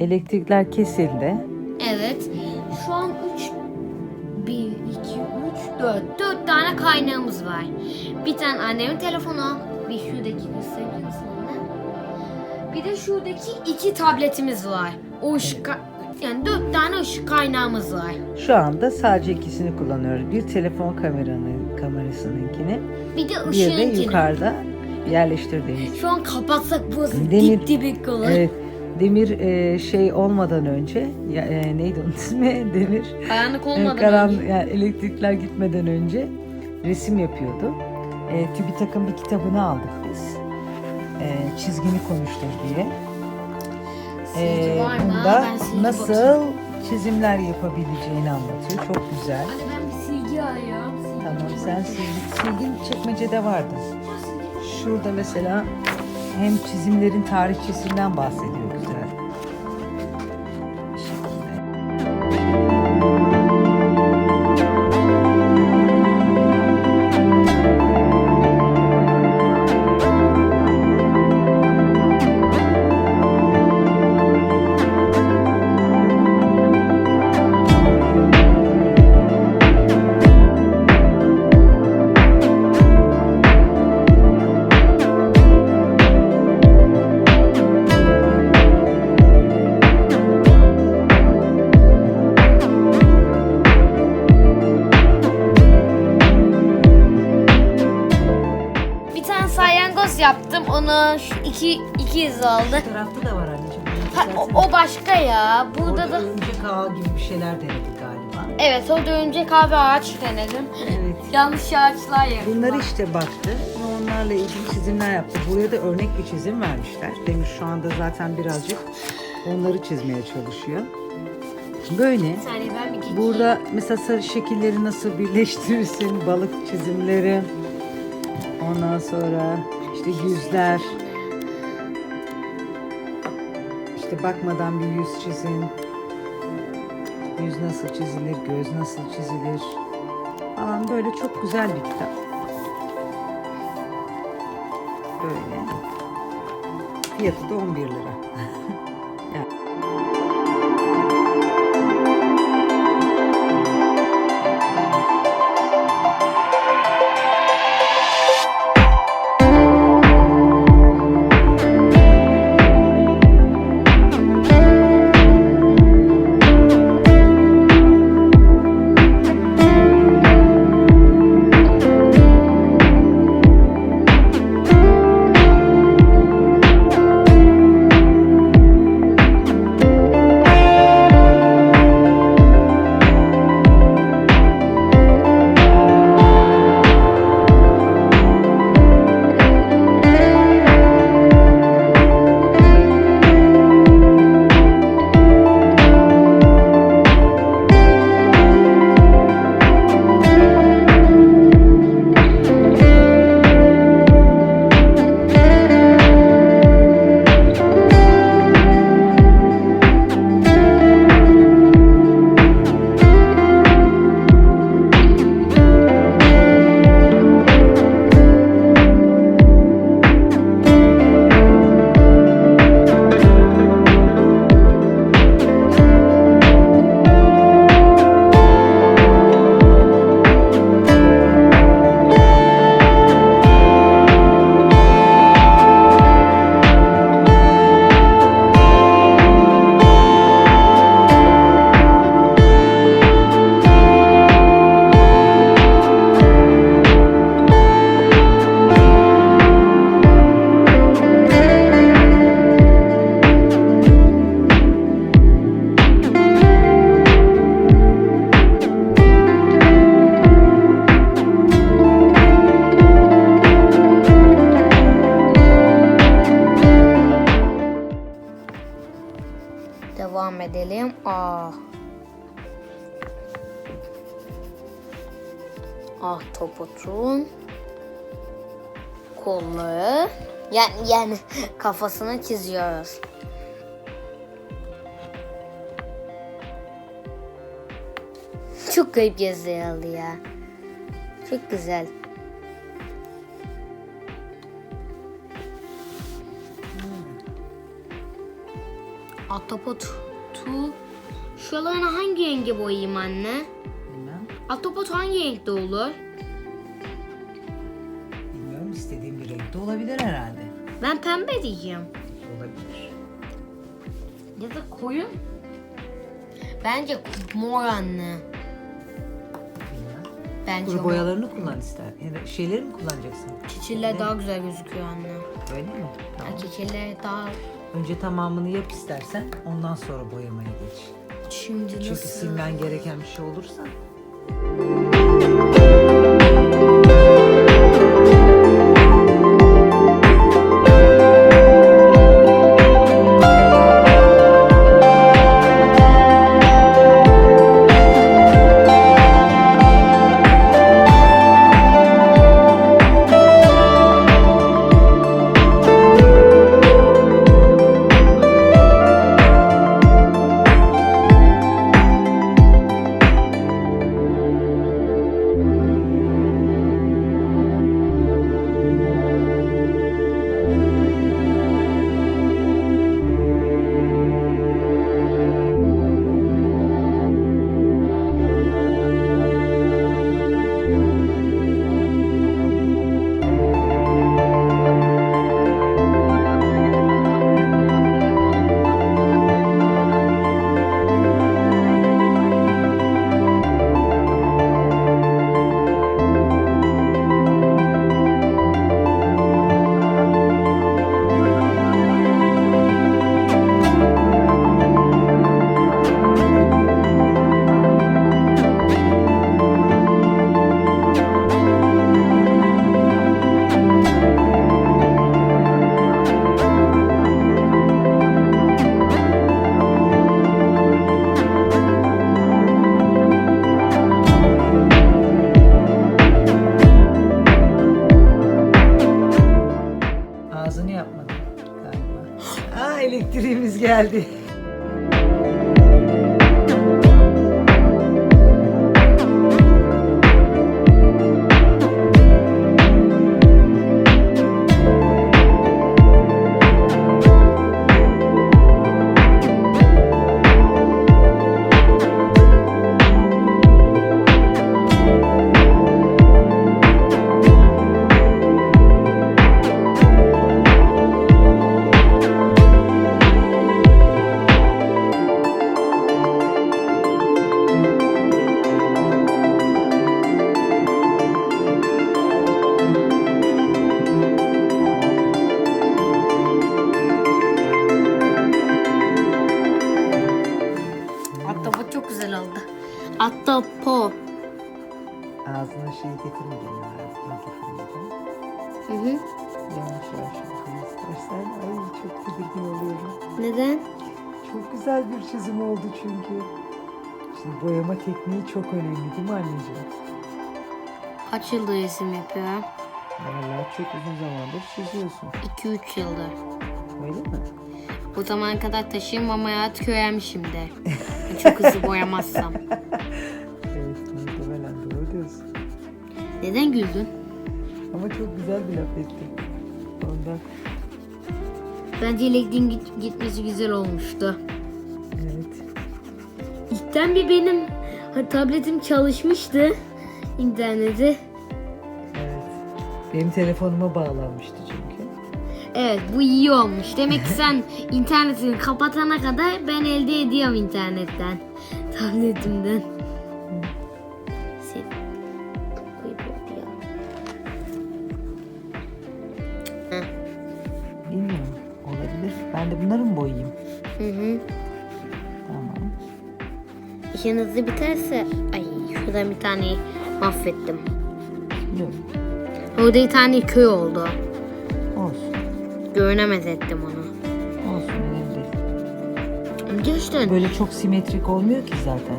Elektrikler kesildi. Evet. Şu an 3 1 2 3 4 4 tane kaynağımız var. Bir tane annemin telefonu, bir şuradaki anne? Bir de şuradaki iki tabletimiz var. O ışık yani 4 tane ışık kaynağımız var. Şu anda sadece ikisini kullanıyoruz. Bir telefon kameranın kamerasınınkini, Bir de bir de ışığınkini. yukarıda yerleştirdiğimiz. Şu an kapatsak burası Demir- dip dibi kalır. Evet. Demir e, şey olmadan önce ya, e, neydi onun ismi? Demir. Karanlık e, olmadan karan, önce. yani elektrikler gitmeden önce resim yapıyordu. E, TÜBİTAK'ın bir kitabını aldık biz. E, çizgini konuştur diye. E, bunda nasıl bakayım. çizimler yapabileceğini anlatıyor. Çok güzel. Hadi ben bir silgi arıyorum. Tamam sen silgi, silgin çekmecede vardı. Şurada mesela hem çizimlerin tarihçesinden bahsediyor galiba. Evet o da önce kahve ağaç denedim. Evet. Yanlış ağaçlar yaptım. Bunları işte baktı. Onlarla ilgili çizimler yaptı. Buraya da örnek bir çizim vermişler. Demir şu anda zaten birazcık onları çizmeye çalışıyor. Böyle. Bir saniye ben bir geçeyim. Burada mesela sarı şekilleri nasıl birleştirirsin, balık çizimleri, ondan sonra işte yüzler, işte bakmadan bir yüz çizin, yüz nasıl çizilir, göz nasıl çizilir falan böyle çok güzel bir kitap. Böyle. Fiyatı da 11 lira. Toputun kolları yani yani kafasını çiziyoruz. Çok garip yazıyor ya. Çok güzel. Ahtapot tu. Şuralarına hangi rengi boyayayım anne? Bilmem. Ahtapot hangi renkte olur? Olabilir herhalde. Ben pembe diyeceğim. Olabilir. Ya da koyu. Bence mor anne. Bence Kuru mor. boyalarını kullan ister. Ya da şeyleri mi kullanacaksın? Keçiler daha güzel gözüküyor anne. Öyle mi? Tamam. Keçiler daha... Önce tamamını yap istersen ondan sonra boyamaya geç. Şimdi Çünkü nasıl? silmen gereken bir şey olursa tekniği çok önemli değil mi anneciğim? Kaç yıldır resim yapıyorum? Vallahi çok uzun zamandır çiziyorsun. 2-3 yıldır. Öyle mi? O zamana kadar taşıyım ama artık öğrenmişimdir. Çok hızlı boyamazsam. Evet muhtemelen doğru diyorsun. Neden güldün? Ama çok güzel bir laf ettin. Ondan Bence elektriğin git- gitmesi güzel olmuştu. evet. İlkten bir benim ha, tabletim çalışmıştı internete. Evet. Benim telefonuma bağlanmıştı çünkü. Evet bu iyi olmuş. Demek ki sen internetini kapatana kadar ben elde ediyorum internetten. Tabletimden. İşin hızlı biterse... Ay şuradan bir tane mahvettim. Yok. Orada bir tane köy oldu. Olsun. Görünemez ettim onu. Olsun. Gerçekten Böyle çok simetrik olmuyor ki zaten.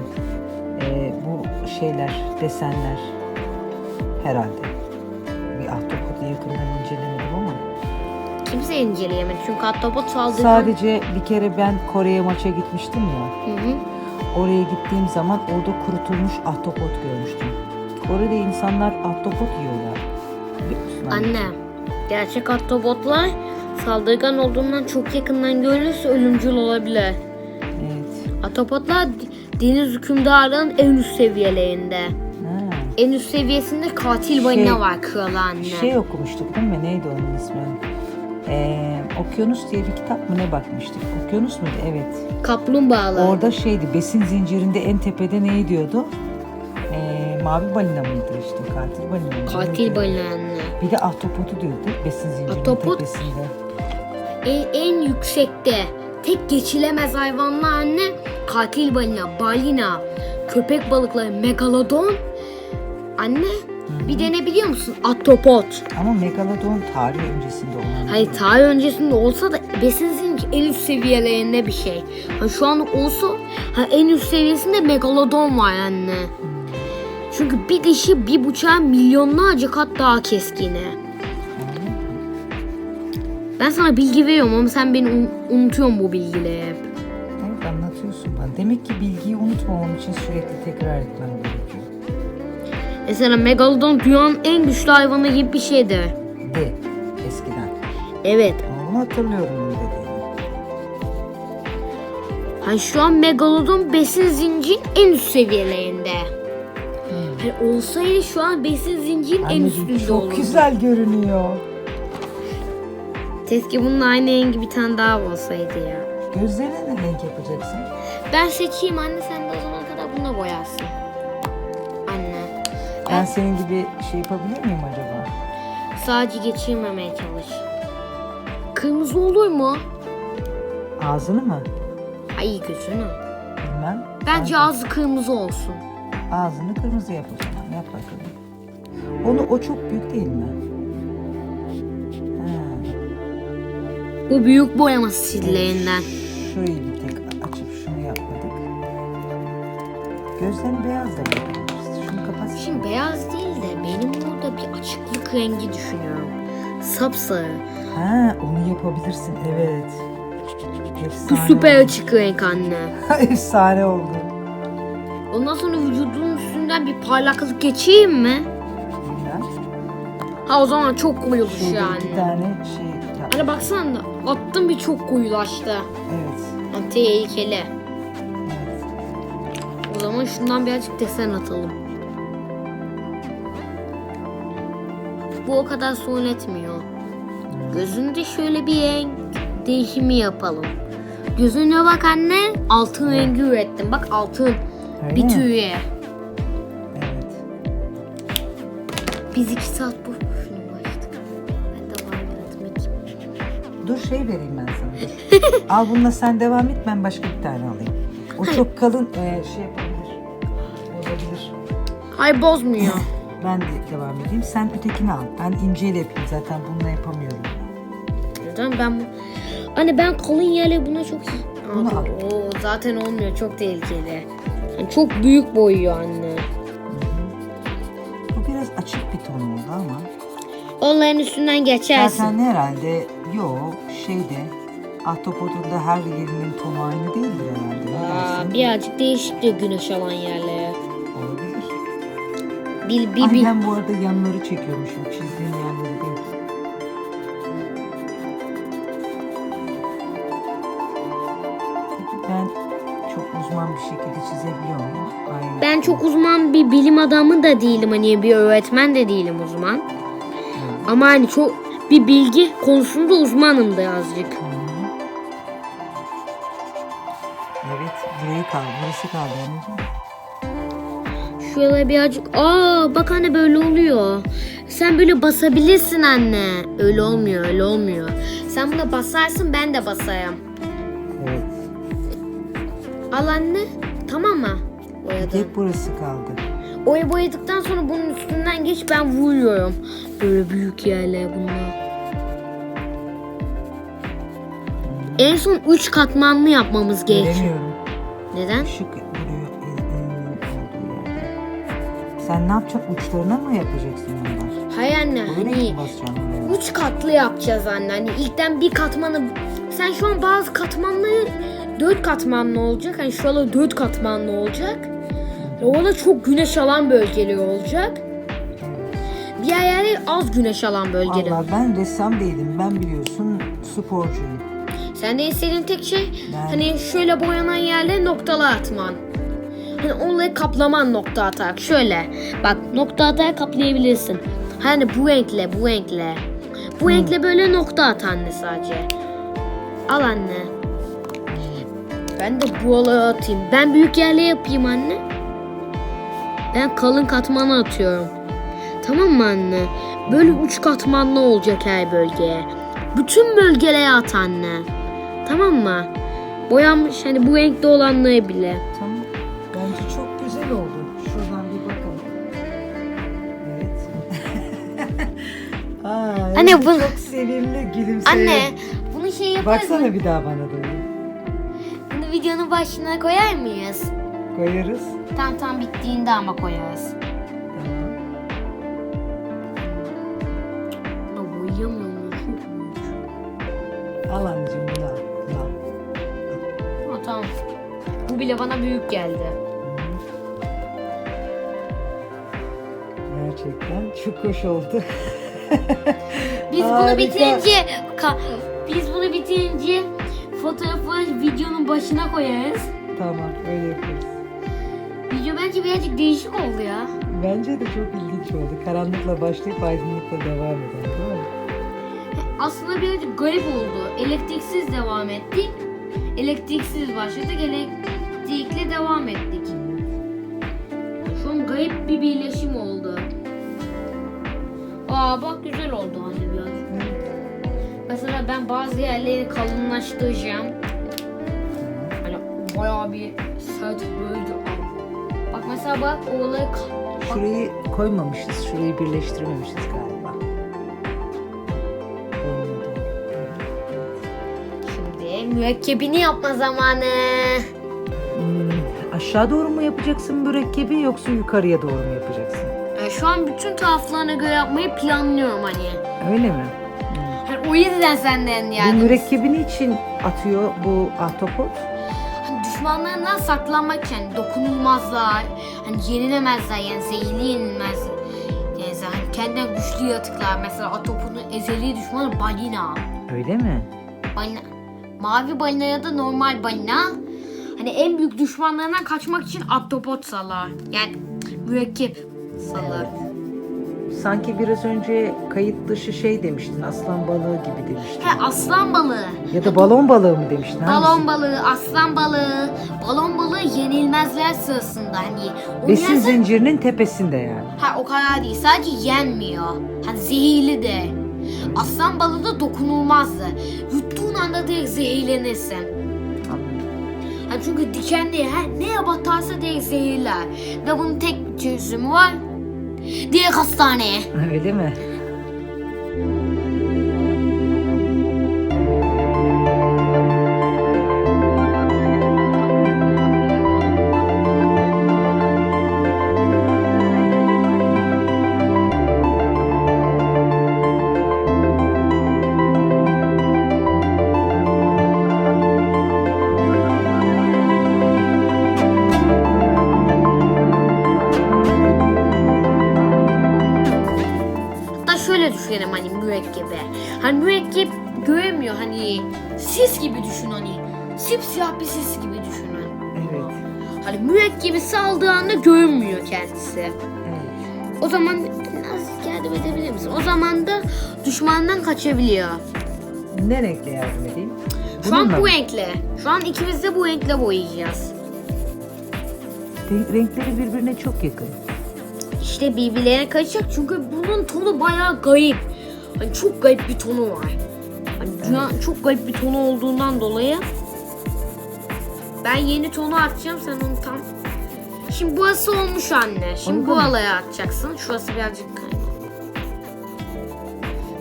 Ee, bu şeyler, desenler herhalde. Bir ahtapotu yakından incelemedim ama. kimse inceleyemedi. Çünkü ahtapot saldırdı. Sadece bir kere ben Kore'ye maça gitmiştim ya. Hı hı. Oraya gittiğim zaman orada kurutulmuş ahtapot görmüştüm. Kore'de insanlar ahtapot yiyorlar. Biliyor musun anne? Anne, gerçek ahtapotlar saldırgan olduğundan çok yakından görülürse ölümcül olabilir. Atopotlar d- deniz hükümdarlığının en üst seviyelerinde. Ha. En üst seviyesinde katil balina Şey- var kral anne. Şey okumuştuk değil mi? Neydi onun ismi? Ee, Okyanus diye bir kitap mı ne bakmıştık? Okyanus muydu? Evet. Kaplumbağalar. Orada şeydi besin zincirinde en tepede ne diyordu? Ee, mavi balina mıydı işte katil balina mıydı? Katil balina anne. Bir de ahtapotu diyordu besin zincirinin Ahtapot? tepesinde. En, en yüksekte tek geçilemez hayvanlar anne katil balina, balina, köpek balıkları, megalodon. Anne bir de ne biliyor musun? Atopot. Ama megalodon tarih öncesinde olan. Hayır tarih öncesinde olsa da besin zinciri en üst seviyelerinde bir şey. Ha, şu an olsa ha, en üst seviyesinde megalodon var anne. Çünkü bir dişi bir buçuğa milyonlarca kat daha keskini. Ben sana bilgi veriyorum ama sen beni un- unutuyorsun bu bilgileri hep. Evet anlatıyorsun bana. Demek ki bilgiyi unutmamam için sürekli tekrar etmem. Mesela megalodon dünyanın en güçlü hayvanı gibi bir şeydi. De eskiden. Evet. Bunu hatırlıyorum bunu dediğini. Hani şu an megalodon besin zincirinin en üst seviyelerinde. Hani olsaydı şu an besin zincirinin en Anneciğim üstünde çok olurdu. güzel görünüyor. Keşke bunun aynı rengi bir tane daha olsaydı ya. Gözlerine ne renk yapacaksın? Ben seçeyim anne sen de o zamana kadar bununla boyarsın. Ben senin gibi şey yapabilir miyim acaba? Sadece geçirmemeye çalış. Kırmızı olur mu? Ağzını mı? Ay gözünü. Bilmem. Bence Ağzını- ağzı kırmızı olsun. Ağzını kırmızı yap o zaman. Yap bakalım. Onu o çok büyük değil mi? Ha. Bu büyük boyama stillerinden. Şurayı bir tek açıp şunu yapmadık. Gözlerini beyaz da yapabiliriz. Şimdi beyaz değil de benim burada bir açıklık rengi düşünüyorum. Sapsarı. Ha onu yapabilirsin evet. Bu Efsane süper oldu. açık renk anne. Efsane oldu. Ondan sonra vücudunun üstünden bir parlaklık geçeyim mi? Bilmem. Ha o zaman çok koyulmuş Şurada yani. iki tane şey yap. Hani baksana attım bir çok koyulaştı. Evet. Yani tehlikeli. Evet. O zaman şundan birazcık desen atalım. Bu o kadar sorun etmiyor. Gözünde şöyle bir renk değişimi yapalım. Gözüne bak anne. Altın rengi ürettim. Bak altın. Öyle bir mi? tüye. Evet. Biz iki saat bu şunu uğraştık. Ben devam etmek. Dur şey vereyim ben sana. Dur. Al bununla sen devam et ben başka bir tane alayım. O çok kalın e, şey yapabilir. Bozabilir. Hayır bozmuyor. Ben de devam edeyim. Sen ötekini al. Ben inceyle yapayım zaten bununla yapamıyorum. Neden ben bu... Anne ben kalın yerle buna çok... Bunu Aa, al. Oo, zaten olmuyor. Çok tehlikeli. Yani çok büyük boyuyor anne. Bu biraz açık bir ton oldu ama. Onların üstünden geçersin. Zaten herhalde yok şeyde ahtapotun da her yerinin tonu aynı değildir herhalde. Ne Aa, birazcık değişik de güneş alan yerlere. Bir, bir, bir. Annem bu arada yanları çekiyormuş. O çizdiğim yanları değil. Ben çok uzman bir şekilde çizebiliyor muyum? Ben çok uzman bir bilim adamı da değilim. Hani bir öğretmen de değilim uzman. Ama hani çok bir bilgi konusunda uzmanım da azıcık. Hı hı. Evet, burayı kaldı. Burası kaldı anneciğim. Şöyle birazcık. Aa bak anne böyle oluyor. Sen böyle basabilirsin anne. Öyle olmuyor öyle olmuyor. Sen buna basarsın ben de basayım. Evet. Al anne. Tamam mı? Boyadım. tek burası kaldı. Oyu boyadıktan sonra bunun üstünden geç ben vuruyorum. Böyle büyük yerler bunlar. En son 3 katmanlı yapmamız gerekiyor. Neden? Işık Sen ne yapacaksın? Uçlarına mı yapacaksın bunlar? Hayır anne Böyle hani mi basacaksın oraya? 3 katlı yapacağız anne. Hani ilkten bir katmanı sen şu an bazı katmanları 4 katmanlı olacak. Hani şuralar 4 katmanlı olacak. Orada çok güneş alan bölgeleri olacak. Diğer yerler az güneş alan bölgeleri. Allah ben ressam değilim. Ben biliyorsun sporcuyum. Sen de istediğin tek şey Ben- hani şöyle boyanan yerle noktalı atman. Hani onları kaplaman nokta atarak. Şöyle bak nokta atarak kaplayabilirsin. Hani bu renkle bu renkle. Bu renkle böyle nokta at anne sadece. Al anne. Ben de buralara atayım. Ben büyük yerle yapayım anne. Ben kalın katmanı atıyorum. Tamam mı anne? Böyle üç katmanlı olacak her bölgeye. Bütün bölgelere at anne. Tamam mı? Boyanmış hani bu renkte olanları bile. Tamam. Evet, Anne, bu- çok sevimli gülümseyen. Anne bunu şey yaparız mı? Baksana bir daha bana doğru. Bunu videonun başına koyar mıyız? Koyarız. Tam tam bittiğinde ama koyarız. Tamam. Buna boyayamıyorum. Al anneciğim bunu al. Bunu al. Ha, tamam. Bu bile bana büyük geldi. Gerçekten çok hoş oldu. Biz bunu Harika. bitirince ka- biz bunu bitirince fotoğrafı videonun başına koyarız. tamam öyle yaparız. Video bence birazcık değişik oldu ya. Bence de çok ilginç oldu. Karanlıkla başlayıp aydınlıkla devam eden değil mi? Aslında birazcık garip oldu. Elektriksiz devam ettik. Elektriksiz başladık. Elektrikle devam ettik. Şu an garip bir birleşim oldu. Aa bak güzel oldu anne birazcık. Mesela ben bazı yerleri kalınlaştıracağım. Hani bayağı bir sert böyle. Bak mesela bak oraları bak, Şurayı koymamışız. Şurayı birleştirmemişiz galiba. Şimdi mürekkebini yapma zamanı. Hmm, aşağı doğru mu yapacaksın mürekkebi yoksa yukarıya doğru mu yapacaksın? Şu an bütün taraflarına göre yapmayı planlıyorum hani. Öyle mi? Hani o yüzden senden Bu yani. mürekkebini için atıyor bu ahtapot. Hani düşmanlarından saklanmak için hani dokunulmazlar. Hani yenilemezler yani zehirli yenilmez. Yani hani kendinden güçlü yaratıklar. Mesela Atop'un ezeli düşmanı balina. Öyle mi? balina. Mavi balina ya da normal balina. Hani en büyük düşmanlarından kaçmak için ahtapot salar. Yani mürekkep salar. Sanki biraz önce kayıt dışı şey demiştin. Aslan balığı gibi demiştin. He aslan balığı. Ya da balon balığı mı demiştin? Balon Hangisi? balığı, aslan balığı, balon balığı yenilmezler sırasında hani. onu Besin yersen- zincirinin tepesinde yani. Ha o kadar değil. Sadece yenmiyor. Hani zehirli de. Aslan balığı da dokunulmazdı. Yuttuğun anda direkt zehirlenirsin. Anladım. Hani çünkü dikenli her neye batarsa direkt zehirler. Ve bunun tek bir çözümü var. Direkt hastaneye. Öyle mi? Şöyle düşünelim hani mürekkebi. Hani mürekkep göremiyor hani sis gibi düşün hani. Sipsiyah bir sis gibi düşünün. Evet. Hani mürekkebi saldığı anda görünmüyor kendisi. O zaman biraz yardım edebilir misin? O zaman da düşmandan kaçabiliyor. Ne renkle yardım edeyim? Şu an Bununla bu mı? renkle. Şu an ikimiz de bu renkle boyayacağız. Renk- Renkleri birbirine çok yakın. İşte birbirlerine karışacak çünkü bunun tonu bayağı garip. Hani çok garip bir tonu var. Hani dünyanın çok garip bir tonu olduğundan dolayı ben yeni tonu atacağım sen onu tam Şimdi burası olmuş anne. Şimdi bu alaya atacaksın. Şurası birazcık kaydı.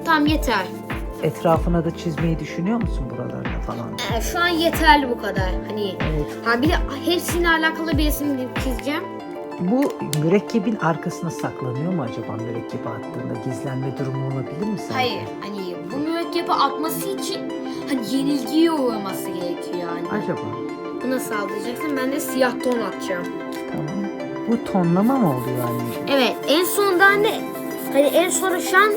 Tamam yeter. Etrafına da çizmeyi düşünüyor musun buralarına falan? Ee, şu an yeterli bu kadar. Hani Evet. ha bir de hepsiyle alakalı bir resim çizeceğim. Bu mürekkebin arkasına saklanıyor mu acaba mürekkebi attığında? Gizlenme durumu olabilir mi sence? Hayır. Hani bu mürekkebi atması için hani yenilgiye uğraması gerekiyor yani. Acaba? Buna saldıracaksın. Ben de siyah ton atacağım. Tamam. Bu tonlama mı oluyor anneciğim? Evet. En sonunda anne hani en son şu an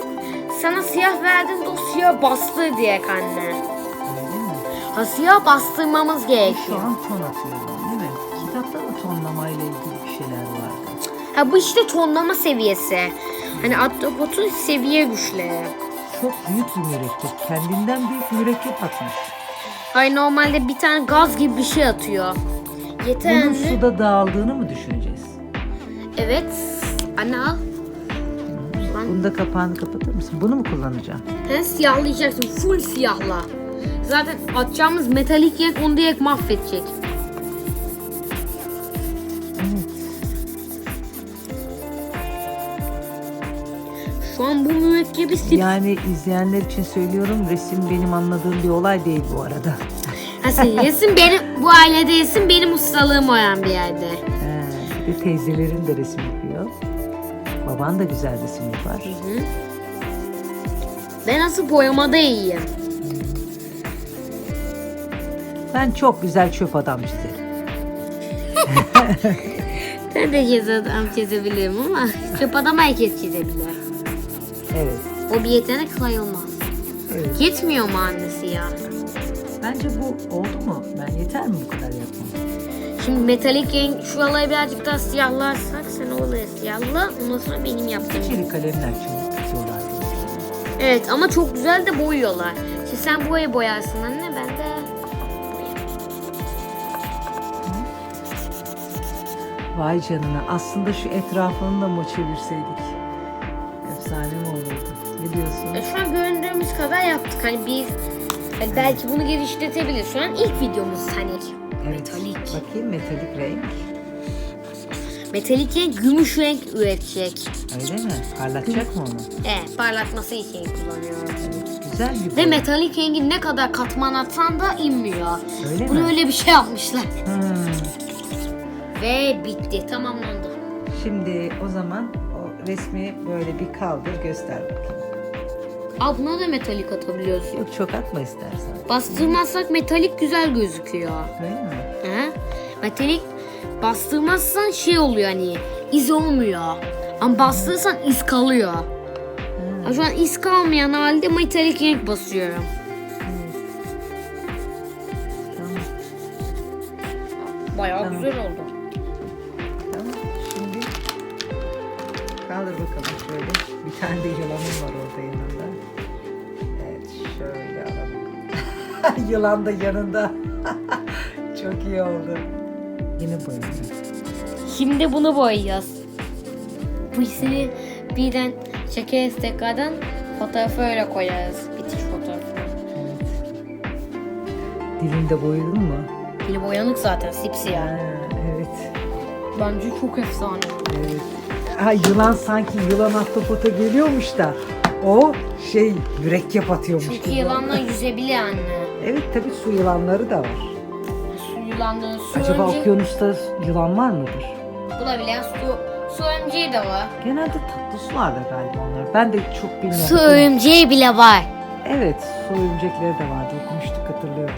sana siyah verdim de o siyah bastı diye anne. Öyle mi? Ha siyah bastırmamız Şu gerekiyor. an ton atıyorum değil mi? Kitapta da tonlamayla ilgili bir şeyler vardı. Ha bu işte tonlama seviyesi. Hani ahtapotun seviye güçleri. Çok büyük bir mürekkep. Kendinden büyük mürekkep atmış. Hayır normalde bir tane gaz gibi bir şey atıyor. Yeter Bunun suda dağıldığını mı düşüneceğiz? Evet. Anne al. Lan Bunu da kapağını kapatır mısın? Bunu mu kullanacağım? sen siyahlayacaksın. Full siyahla. Zaten atacağımız metalik renk onu direkt mahvedecek. Şu an bu mürekkebi sip... Yani izleyenler için söylüyorum resim benim anladığım bir olay değil bu arada. Resim benim, bu ailede resim benim ustalığım olan bir yerde. Ee, bir de teyzelerin de resim yapıyor. Baban da güzel resim yapar. Hı. Ben nasıl boyamada iyiyim. Ben çok güzel çöp adam çizerim. Ben de çiz adam çizebilirim ama çöp adam herkes çizebilir. Evet. O bir yetenek sayılmaz. evet. Yetmiyor mu annesi ya? Bence bu oldu mu? Ben yeter mi bu kadar yapmam? Şimdi metalik renk şuraları birazcık daha siyahlarsak sen oraya siyahla ondan sonra benim yaptığım. Çelik kalemler çabuk bitiyorlar. Evet ama çok güzel de boyuyorlar. Şimdi sen boya boyarsın anne ben de Vay canına. Aslında şu etrafını da mı çevirseydik? Mi olurdu? Ne diyorsun? E, şu an göründüğümüz kadar yaptık. Hani biz hani belki bunu geliştirebiliriz. Şu an ilk videomuz hani. Metalik. Bakayım metalik renk. Metalik renk gümüş renk üretecek. Öyle mi? Parlatacak mı onu? Evet parlatması için kullanıyorum. Güzel bir Ve metalik rengin ne kadar katman atsan da inmiyor. Öyle Bunu mi? öyle bir şey yapmışlar. Hmm. Ve bitti tamamlandı. Şimdi o zaman resmi böyle bir kaldır göster bakayım. Buna da metalik atabiliyorsun. Yok çok atma istersen. Bastırmazsak metalik güzel gözüküyor. Öyle mi? He? Metalik bastırmazsan şey oluyor hani iz olmuyor. Ama bastırırsan iz kalıyor. Ha, Şu an iz kalmayan halde metalik renk basıyorum. Tamam. Bayağı Tamam. güzel oldu. Kaldır bakalım şöyle. Bir tane de yılanım var orada yanında. Evet şöyle alalım. Yılan da yanında. Çok iyi oldu. Yine boyayacağım. Şimdi bunu boyayacağız. Bu ikisini birden çekeriz tekrardan fotoğrafı öyle koyarız. Bitiş fotoğrafı. Evet. Dilinde boyadın mı? Dili boyanık zaten sipsiyah. Ha, evet. Bence çok efsane. Evet. Ha, yılan sanki yılan ahtapota geliyormuş da o şey mürekkep atıyormuş Çünkü gibi. yılanlar yüzebilir anne. Evet tabi su yılanları da var. Su yılanların su Acaba önce okyanusta yılan var mıdır? bulabilen su, su örümceği de var. Genelde tatlı sularda galiba onlar. Ben de çok bilmiyorum. Su örümceği bile var. Evet su örümcekleri de vardı okumuştuk hatırlıyorum.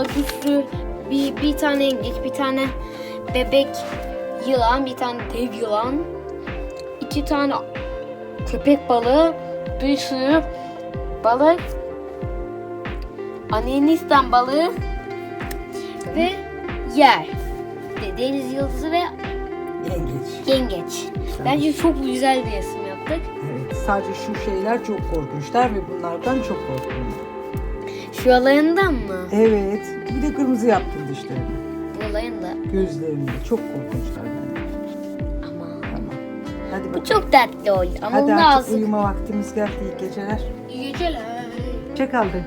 Balığı, bir sürü, bir, bir tane yengeç, bir tane bebek yılan, bir tane dev yılan, iki tane köpek balığı, bir sürü balık, ananistan balığı ve yer. De- Deniz yıldızı ve Yengeç. yengeç. Bence çok güzel bir resim yaptık. Evet. Sadece şu şeyler çok korkunçlar ve bunlardan çok korkuyorum. Şuralarından mı? Evet. Bir de kırmızı yaptım dişlerini. Buralarında. Gözlerini. Çok korkunçlar bence. Ama Tamam. Hadi bu bakalım. çok tatlı oldu. Ama Hadi artık ağzı... uyuma vaktimiz geldi. İyi geceler. İyi geceler. Çek aldı.